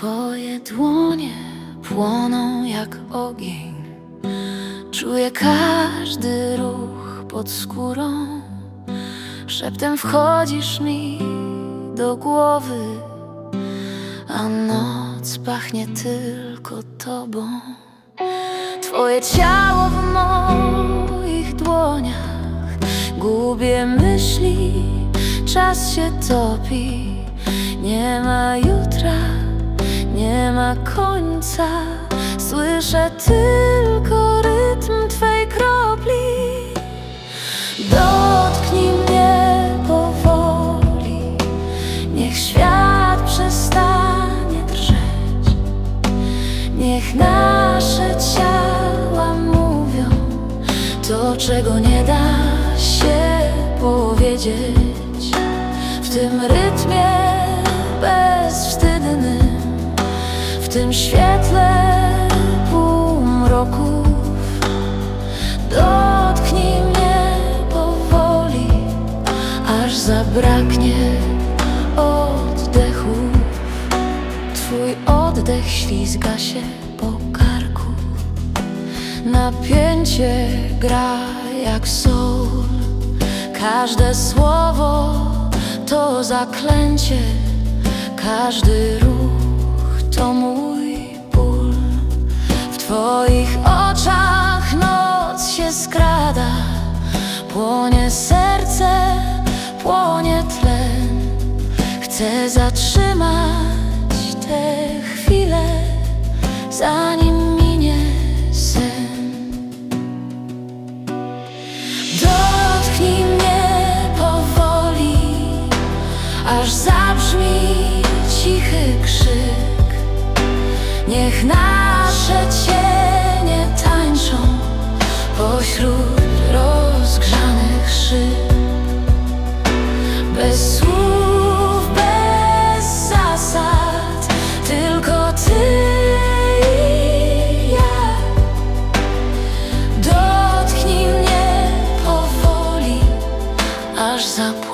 Twoje dłonie płoną jak ogień. Czuję każdy ruch pod skórą. Szeptem wchodzisz mi do głowy, a noc pachnie tylko tobą. Twoje ciało w moich dłoniach, gubię myśli, czas się topi. Nie ma nie końca, słyszę tylko rytm Twej kropli. Dotknij mnie powoli, niech świat przestanie drżeć. Niech nasze ciała mówią to, czego nie da się powiedzieć. W tym rytmie tym świetle półmroków, dotknij mnie powoli, aż zabraknie oddechów. Twój oddech ślizga się po karku. Napięcie gra jak soul Każde słowo to zaklęcie Każdy ruch Płonie serce, płonie tlen Chcę zatrzymać tę chwilę, zanim minie sen. Dotknij mnie powoli, aż zabrzmi cichy krzyk. Niech nasze cienie up